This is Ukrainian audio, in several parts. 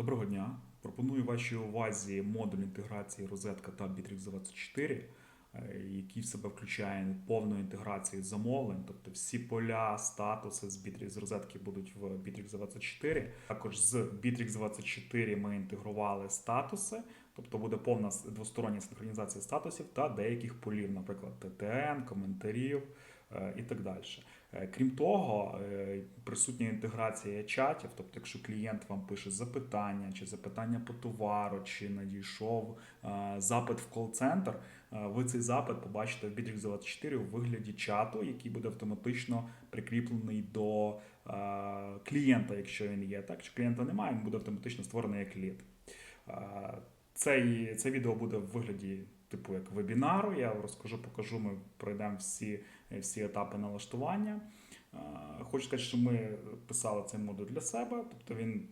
Доброго дня. Пропоную вашій увазі модуль інтеграції розетка та Bittrex 24, е, який в себе включає повну інтеграцію замовлень, тобто всі поля, статуси з Bittrex розетки будуть в Bittrex 24. Також з Bittrex 24 ми інтегрували статуси, тобто буде повна двостороння синхронізація статусів та деяких полів, наприклад, ТТН, коментарів е, і так далі. Е, Крім того, е, присутня інтеграція чатів, тобто, якщо клієнт вам пише запитання, чи запитання по товару, чи надійшов е, запит в кол-центр, ви цей запит побачите в Bittrex 24 у вигляді чату, який буде автоматично прикріплений до клієнта, якщо він є. Так, якщо клієнта немає, він буде автоматично створений як лід. Е, Цей, це відео буде в вигляді типу як вебінару. Я розкажу, покажу. Ми пройдемо всі, всі етапи налаштування. Е, Хочу сказати, що ми писали цей модуль для себе, тобто він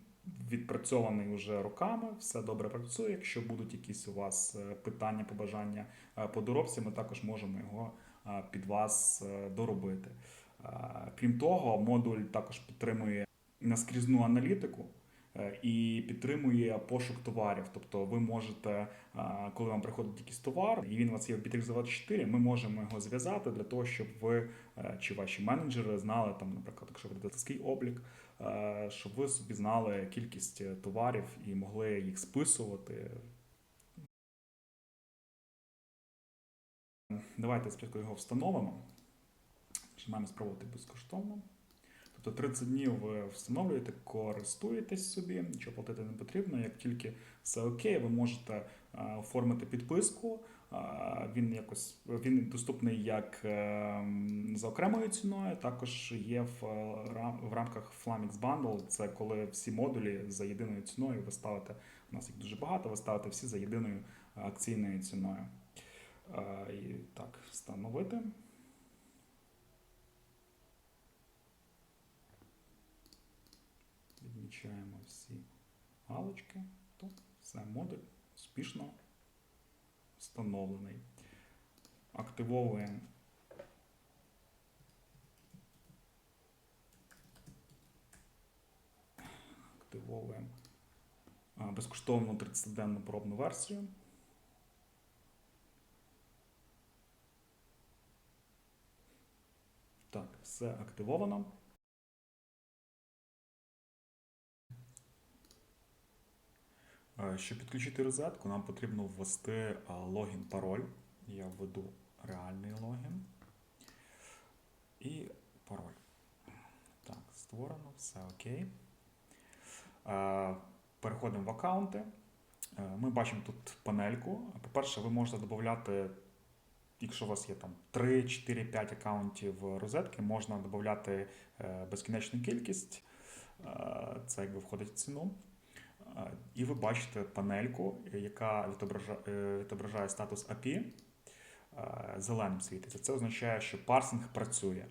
відпрацьований вже роками, все добре працює. Якщо будуть якісь у вас е, питання, побажання е, по доробці, ми також можемо його е, під вас е, доробити. Е, Крім того, модуль також підтримує наскрізну аналітику. Е, І підтримує пошук товарів. Тобто ви можете, е, коли вам приходить якийсь товар, і він у вас є в Bittrex 24, ми можемо його зв'язати для того, щоб ви е, чи ваші менеджери знали, там, наприклад, якщо ви ведете облік, щоб ви собі знали кількість товарів і могли їх списувати. Давайте спочатку його встановимо. Нажимаємо спробувати безкоштовно. Тобто 30 днів ви встановлюєте, користуєтесь собі, нічого платити не потрібно. Як тільки все окей, ви можете е, оформити підписку. Е, Він якось він доступний як е, за окремою ціною. Також є в, в рамках Flamix Bundle. Це коли всі модулі за єдиною ціною ви ставите. У нас їх дуже багато. Ви ставите всі за єдиною акційною ціною. І так, встановити. Відмічаємо всі галочки. То все, модуль успішно встановлений. Активовуємо активовуємо безкоштовну 30-денну пробну версію. Так, все активовано. Щоб підключити розетку, нам потрібно ввести е, логін, пароль. Я введу реальний логін і пароль. Так, створено, все окей. Е, Переходимо в аккаунти. Е, Ми бачимо тут панельку. По-перше, ви можете додати, якщо у вас є там 3, 4, 5 аккаунтів розетки, можна додати е, безкінечну кількість. Е, Це якби входить в ціну. Е, І ви бачите панельку, е, яка відображає, відображає статус API. е, Зеленим світиться. Це означає, що парсинг працює.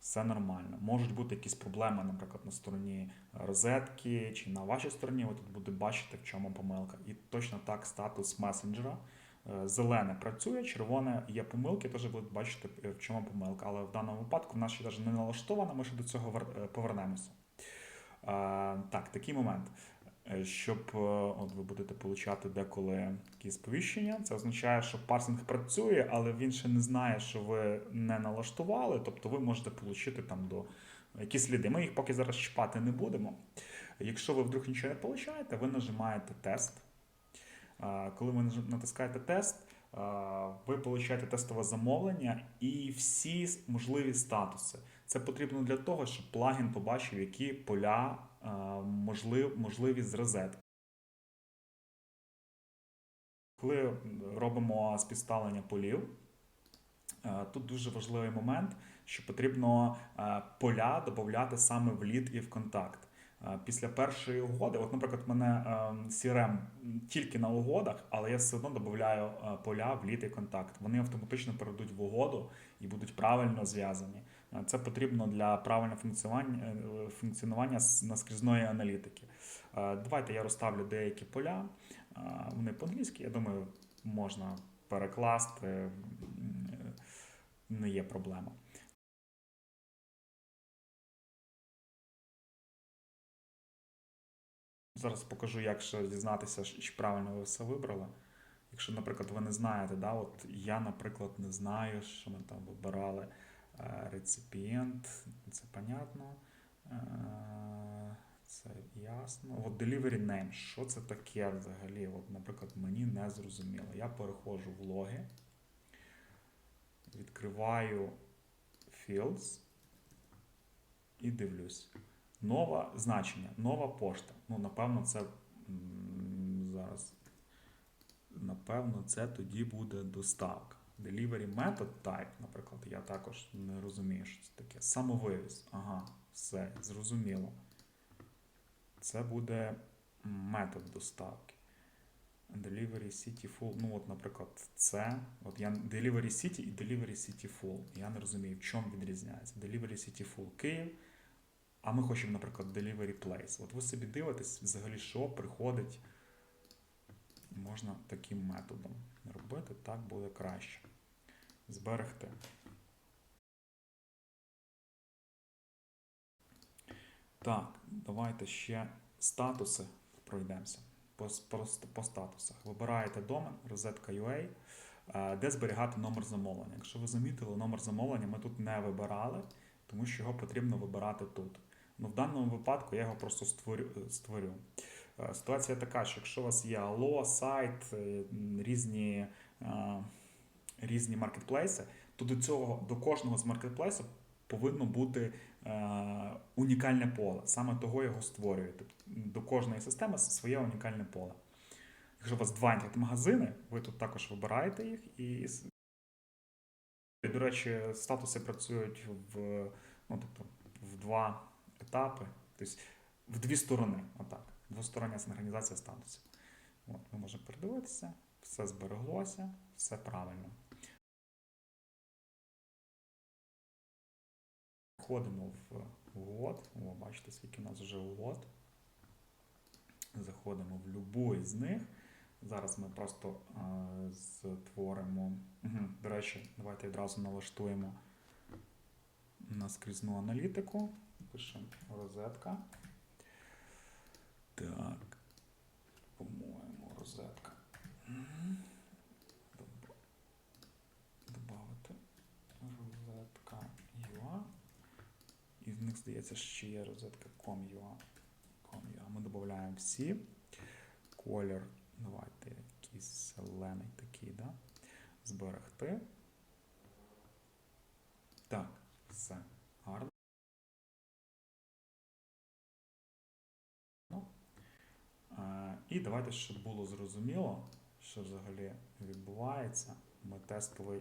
Все нормально. Можуть бути якісь проблеми, наприклад, на стороні розетки чи на вашій стороні. Ви тут будете бачити, в чому помилка. І точно так статус месенджера. Е, Зелене працює, червоне є помилки, теж будете бачити, е, в чому помилка. Але в даному випадку в нас ще навіть не налаштовано, ми ще до цього е, повернемося. Е, Так, такий момент. Е, Щоб е, от ви будете получати деколи якісь сповіщення, це означає, що парсинг працює, але він ще не знає, що ви не налаштували. Тобто ви можете отримати там до якісь сліди. Ми їх поки зараз чіпати не будемо. Якщо ви вдруг нічого не получаєте, ви нажимаєте тест. Коли ви натискаєте тест, ви получаєте тестове замовлення і всі можливі статуси. Це потрібно для того, щоб плагін побачив, які поля можлив, можливість з розетки. Коли робимо співставлення полів, е, тут дуже важливий момент, що потрібно е, поля додати саме в лід і в контакт. Е, Після першої угоди, от, наприклад, в мене е, CRM тільки на угодах, але я все одно додаю е, поля в лід контакт. Вони автоматично перейдуть в угоду і будуть правильно зв'язані. Е, Це потрібно для правильного функціонування, е, функціонування наскрізної аналітики. Е, Давайте я розставлю деякі поля. Е, Вони по-англійськи, я думаю, можна перекласти, е, не є проблема. Зараз покажу, як ще дізнатися, чи правильно ви все вибрали. Якщо, наприклад, ви не знаєте, да, от я, наприклад, не знаю, що ми там вибирали е, реципієнт, це понятно. Е, Це ясно. От delivery name, що це таке взагалі? От, наприклад, мені не зрозуміло. Я переходжу в логи, відкриваю fields і дивлюсь. Нове значення, нова пошта. Ну, напевно, це зараз. Напевно, це тоді буде доставка. Delivery method type, наприклад, я також не розумію, що це таке. Самовивіз. Ага, все, зрозуміло. Це буде метод доставки. Delivery City Full. Ну, от, наприклад, це. От я Delivery City і Delivery City Full. Я не розумію, в чому відрізняється. Delivery City Full Київ. А ми хочемо, наприклад, Delivery Place. От ви собі дивитесь, взагалі, що приходить. Можна таким методом робити, так буде краще. Зберегти. Так, давайте ще статуси пройдемося по, по, по статусах. Вибираєте домен, розетка.ua, е, де зберігати номер замовлення. Якщо ви замітили, номер замовлення ми тут не вибирали, тому що його потрібно вибирати тут. Ну, в даному випадку я його просто створю. створю. Е, Ситуація така, що якщо у вас є Allo, сайт, е, різні, е, різні маркетплейси, то до цього до кожного з маркетплейсів повинно бути е, унікальне поле. Саме того його створюєте. До кожної системи своє унікальне поле. Якщо у вас два інтернет-магазини, ви тут також вибираєте їх і. До речі, статуси працюють в, ну, тобто, в два етапи, тобто в дві сторони. Отак. Двостороння синхронізація статусів. От, ми можемо передивитися, все збереглося, все правильно. Входимо в угод. О, бачите, скільки у нас вже угод. Заходимо в будь-яку з них. Зараз ми просто е, створимо. До речі, давайте одразу налаштуємо наскрізну аналітику. Пишемо розетка. Так. По-моєму, розетка. Доб- Добавити розетка UA. І в них, здається, ще є розетка com.ua. Com.ua. Ми додаємо всі. Колір. Давайте якийсь зелений такий, да? Зберегти. Так, все. І давайте, щоб було зрозуміло, що взагалі відбувається. Ми тестовий,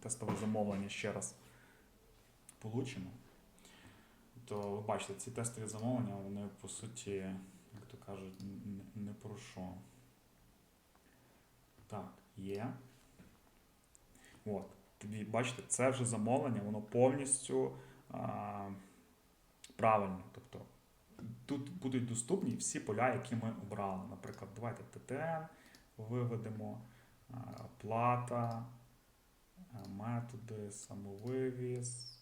тестове замовлення ще раз получимо. То ви бачите, ці тестові замовлення, вони по суті, як то кажуть, н- н- не про що. Так, є. От. Тобі, бачите, це вже замовлення, воно повністю а, правильно. Тобто тут будуть доступні всі поля, які ми обрали. Наприклад, давайте ТТН виведемо, плата, методи, самовивіз,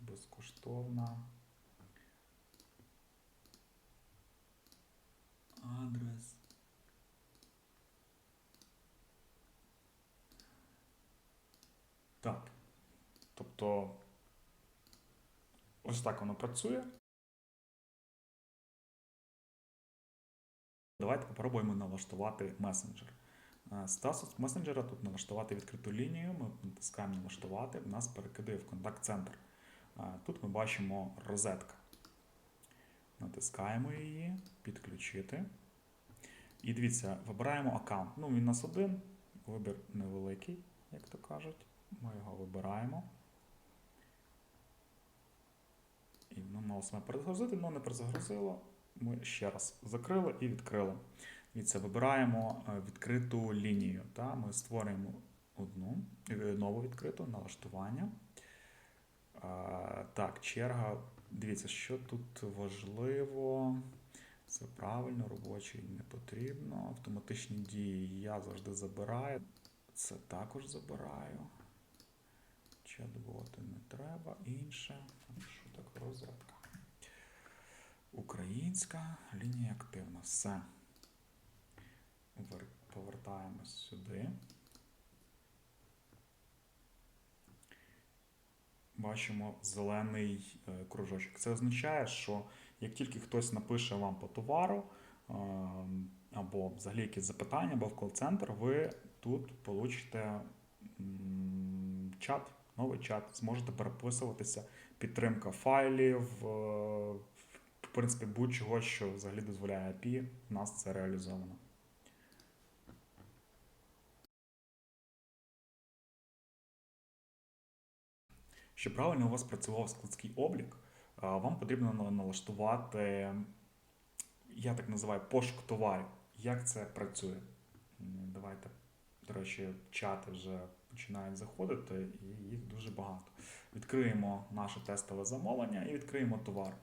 безкоштовна. Адрес. Так. Тобто, ось так воно працює. Давайте попробуємо налаштувати месенджер. Е, Статус месенджера тут налаштувати відкриту лінію. Ми натискаємо налаштувати, нас перекидає в контакт-центр. Е, Тут ми бачимо розетка. Натискаємо її, підключити. І дивіться, вибираємо аккаунт. Ну, він у нас один, вибір невеликий, як то кажуть. Ми його вибираємо. І воно мало саме перезагрузити, але не перезагрузило. Ми ще раз закрили і відкрили. Дивіться, вибираємо е, відкриту лінію. Та? Ми створюємо одну нову відкриту налаштування. Е, Так, черга. Дивіться, що тут важливо. Це правильно, робочий не потрібно. Автоматичні дії я завжди забираю. Це також забираю. Чат-боти не треба. Інше. Що таке розетка? Українська лінія активна. Все. Повертаємось сюди. Бачимо зелений е, кружочок. Це означає, що як тільки хтось напише вам по товару, е, або взагалі якісь запитання, або в кол-центр, ви тут получите чат, новий чат, зможете переписуватися, підтримка файлів, е, в принципі, будь-чого, що взагалі дозволяє API, у нас це реалізовано. Щоб правильно у вас працював складський облік, вам потрібно налаштувати, я так називаю, пошук товарів. Як це працює? Давайте, до речі, чати вже починають заходити, і їх дуже багато. Відкриємо наше тестове замовлення і відкриємо товар.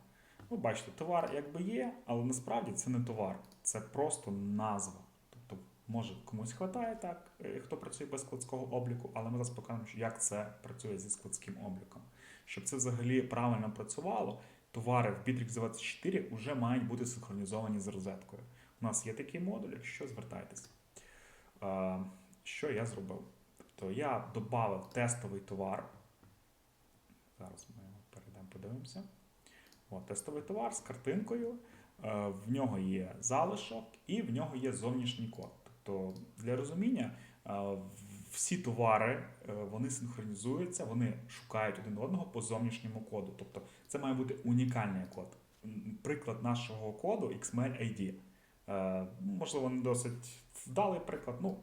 Ви бачите, товар якби є, але насправді це не товар, це просто назва. Тобто, може комусь хватає так, е, хто працює без складського обліку, але ми зараз покажемо, як це працює зі складським обліком. Щоб це взагалі правильно працювало, товари в Bittrex 24 вже мають бути синхронізовані з розеткою. У нас є такий модуль, якщо звертайтеся. Що я зробив? Тобто я додав тестовий товар. Зараз ми його перейдемо, подивимося. От, тестовий товар з картинкою. Е, В нього є залишок і в нього є зовнішній код. Тобто, для розуміння, е, всі товари е, вони синхронізуються, вони шукають один одного по зовнішньому коду. Тобто, це має бути унікальний код. Приклад нашого коду XML ID. Е, Можливо, не досить вдалий приклад, ну,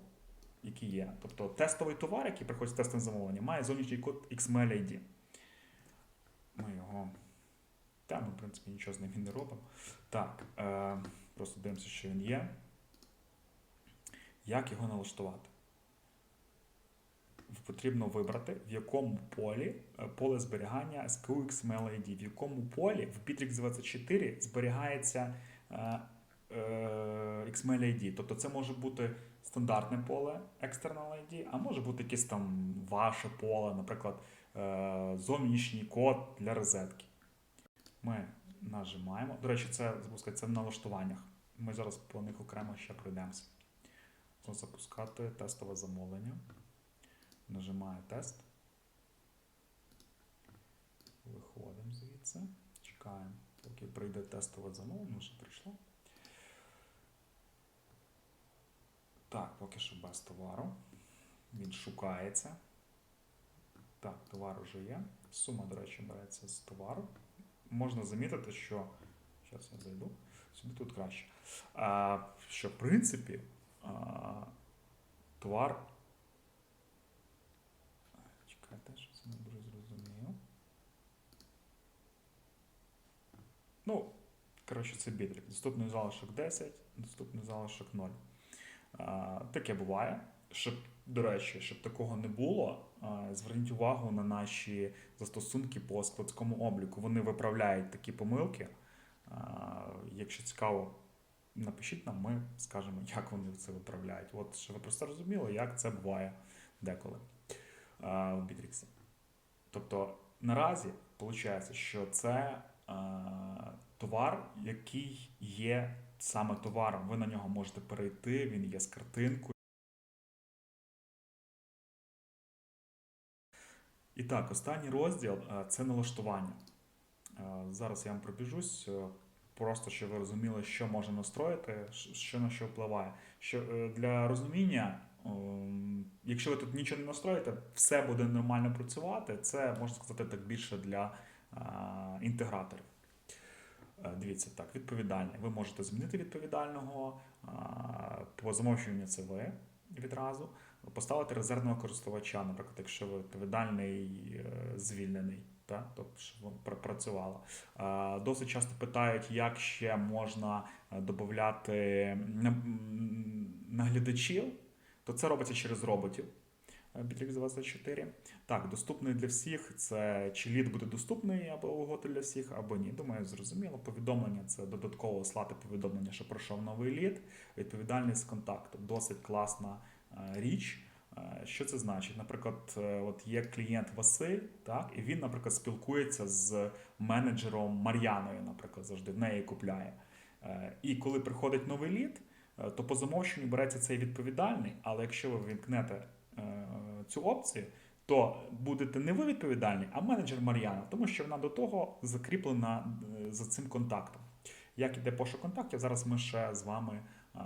який є. Тобто тестовий товар, який приходить з тестовим замовленням, має зовнішній код XML ID. Ми його. Та, ми, в принципі, нічого з ним і не робимо. Так, е, просто дивимося, що він є. Як його налаштувати? Потрібно вибрати, в якому полі е, поле зберігання SKU XML ID, в якому полі в Bittrex 24 зберігається е, е, XML ID. Тобто це може бути стандартне поле External ID, а може бути якесь там ваше поле, наприклад, е, зовнішній код для розетки. Ми нажимаємо. До речі, це це в налаштуваннях. Ми зараз по них окремо ще пройдемося. Запускати тестове замовлення. Нажимаю тест. Виходимо звідси. Чекаємо, поки прийде тестове замовлення, вже прийшло. Так, поки що без товару. Він шукається. Так, товар вже є. Сума, до речі, береться з товару. Можна замітити, що. Зараз я зайду. Сюди тут краще. А, що, в принципі, а, товар. Чекайте, що це не дуже зрозуміло. Ну, коротше, це бітрик. Доступний залишок 10, доступний залишок 0. А, таке буває. Щоб, до речі, щоб такого не було, зверніть увагу на наші застосунки по складському обліку. Вони виправляють такі помилки. Якщо цікаво, напишіть нам, ми скажемо, як вони це виправляють. От щоб ви просто розуміли, як це буває деколи в Bittrex. Тобто наразі виходить, що це товар, який є саме товаром. Ви на нього можете перейти, він є з картинкою. І так, останній розділ це налаштування. Зараз я вам пробіжусь, е, просто щоб ви розуміли, що можна настроїти, що на що впливає. Що е, для розуміння, ем, якщо ви тут нічого не настроїте, все буде нормально працювати. Це можна сказати так більше для інтеграторів. Е, Дивіться, так, відповідальний. Ви можете змінити відповідального, по замовчуванню це ви відразу. Поставити резервного користувача, наприклад, якщо ви відповідальний е, звільнений, так? тобто, щоб воно пр- працювало. Е, Досить часто питають, як ще можна додати наглядачів, то це робиться через роботів. е, Bittrex 24. Так, доступний для всіх. Це чи лід буде доступний або угоди для всіх, або ні. Думаю, зрозуміло. Повідомлення це додатково слати повідомлення, що пройшов новий лід. Відповідальність контакту. Досить класна е, річ. Е, Що це значить? Наприклад, е, от є клієнт Василь, так, і він, наприклад, спілкується з менеджером Мар'яною, наприклад, завжди в неї купляє. Е, І коли приходить новий лід, е, то по замовченню береться цей відповідальний, але якщо ви вімкнете е, цю опцію, то будете не ви відповідальний, а менеджер Мар'яна, тому що вона до того закріплена е, за цим контактом. Як іде пошук контактів, зараз ми ще з вами е,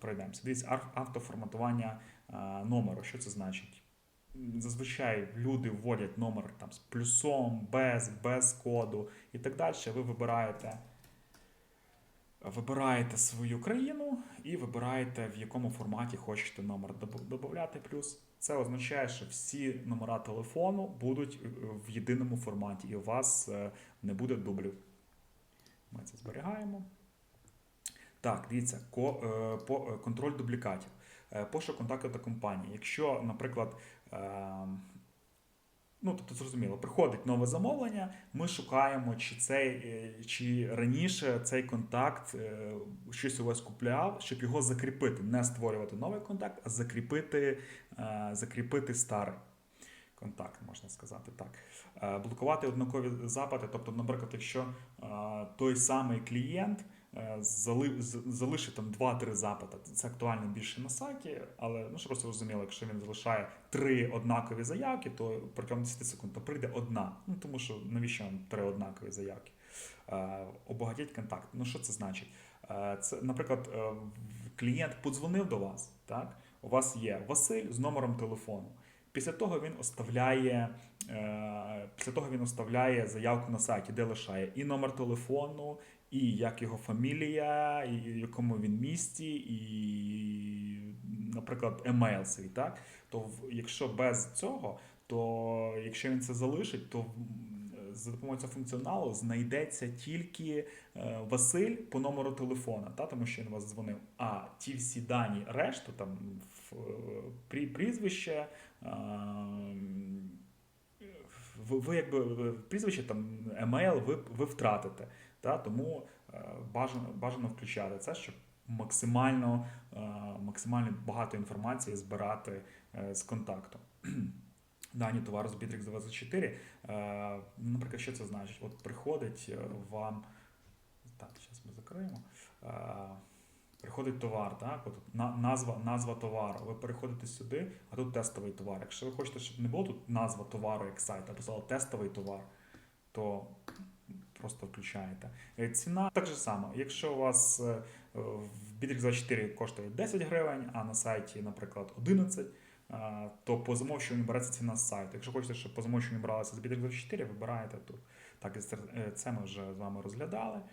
пройдемося. Дивіться, автоформатування е, номеру. Що це значить? Зазвичай люди вводять номер там з плюсом, без, без коду і так далі. Ви вибираєте, вибираєте свою країну і вибираєте, в якому форматі хочете номер додати плюс. Це означає, що всі номера телефону будуть е, в єдиному форматі, і у вас е, не буде дублів. Ми це зберігаємо. Так, дивіться, е, е, контроль дублікатів. Е, Пошук контакту та компанії. Якщо, наприклад, ну тобто зрозуміло, приходить нове замовлення, ми шукаємо, чи цей, чи раніше цей контакт щось у вас купляв, щоб його закріпити, не створювати новий контакт, а закріпити, закріпити старий. Контакт, можна сказати так. Блокувати однакові запити. Тобто, наприклад, якщо той самий клієнт залишить там 2-3 запити, це актуально більше на сайті, але ну, щоб просто розуміло, якщо він залишає три однакові заявки, то протягом 10 секунд то прийде одна. Ну тому що навіщо три однакові заявки? Е, Обагатіть контакт. Ну що це значить? Е, Це, наприклад, е, клієнт подзвонив до вас, так? У вас є Василь з номером телефону. Після того він оставляє, е, після того він оставляє заявку на сайті, де лишає і номер телефону, і як його фамілія, і в якому він місті, і, наприклад, емейл свій. Так? То якщо без цього, то якщо він це залишить, то за допомогою цього функціоналу знайдеться тільки е, Василь по номеру телефона, та, тому що він вас дзвонив. А ті всі дані, решту, там в- е, прізвище, е, ви, якби ви- прізвище, там емейл ви, ви втратите. Та, тому е, бажано, бажано включати це, щоб максимально, е, максимально багато інформації збирати е, з контакту. Дані товару з Bittrex 24. Е, Наприклад, що це значить? От приходить вам. Так, зараз ми закриємо. Приходить товар, так? От назва, назва товару. Ви переходите сюди, а тут тестовий товар. Якщо ви хочете, щоб не було тут назва товару як сайт, а писало тестовий товар, то просто включаєте. Е, Ціна так же само. Якщо у вас е, в Bittrex 24 коштує 10 гривень, а на сайті, наприклад, 11, е, то по замовчуванню береться ціна з сайту. Якщо хочете, щоб по замовчуванню бралася з Bittrex 24, вибираєте тут. Так, це ми вже з вами розглядали.